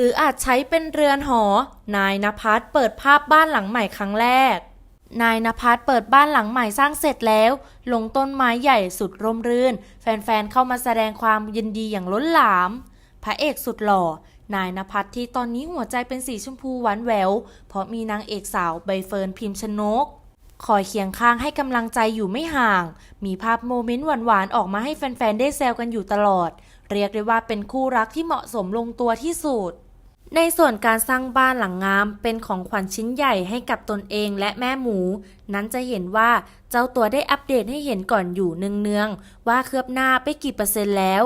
หรืออาจใช้เป็นเรือนหอ นายนภัสเปิดภาพบ้านหลังใหม่ครั้งแรก นายนภัสเปิดบ้านหลังใหม่สร้างเสร็จแล้ว ลงต้นไม้ใหญ่สุดร่มรื่น แฟนๆ เข้ามาแสดงความยินดีอย่างล้นหลาม พระเอกสุดหล่อ นายนภัสที่ตอนนี้หัวใจเป็นสีชมพูหวานแหวว เพราะมีนางเอกสาวใบเฟิร์นพิมพ์ชนกคอยเคียงข้างให้กำลังใจอยู่ไม่ห่าง มีภาพโมเมนต์หวานๆ ออกมาให้แฟนๆ ได้แซวกันอยู่ตลอด เรียกได้ว่าเป็นคู่รักที่เหมาะสมลงตัวที่สุด ในส่วนการสร้างบ้านหลังงามเป็นของขวัญชิ้นใหญ่ให้กับตนเองและแม่หมู นั้นจะเห็นว่าเจ้าตัวได้อัปเดตให้เห็นก่อนอยู่เนืองๆว่าเคลือบหน้าไปกี่เปอร์เซ็นต์แล้ว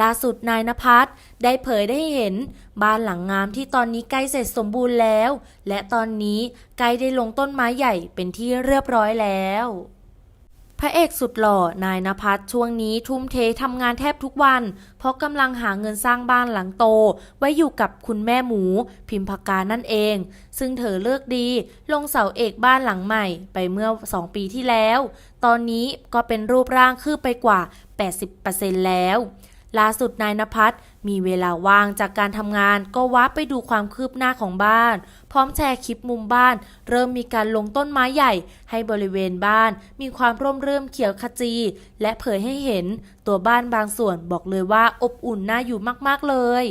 ล่าสุดนายนภัสได้เผยได้เห็น บ้านหลังงามที่ตอนนี้ใกล้เสร็จสมบูรณ์แล้ว และตอนนี้ใกล้ได้ลงต้นไม้ใหญ่เป็นที่เรียบร้อยแล้ว พระเอกสุดหล่อ นายนภัสช่วงนี้ทุ่มเททำงานแทบทุกวัน เพราะกำลังหาเงินสร้างบ้านหลังโต ไว้อยู่กับคุณแม่หมู พิมพากานั่นเอง ซึ่งเธอเลือกดี ลงเสาเอกบ้านหลังใหม่ไปเมื่อ 2 ปีที่แล้ว ตอนนี้ก็เป็นรูปร่างคืบไปกว่า 80%แล้ว ล่าสุดนายนภัสมีเวลาว่างจากการทำงานก็วับไปดูความคืบหน้าของบ้าน พร้อมแชร์คลิปมุมบ้าน เริ่มมีการลงต้นไม้ใหญ่ ให้บริเวณบ้าน มีความร่มเรื่มเขียวขจี และเผยให้เห็น ตัวบ้านบางส่วนบอกเลยว่าอบอุ่นน่าอยู่มากๆเลย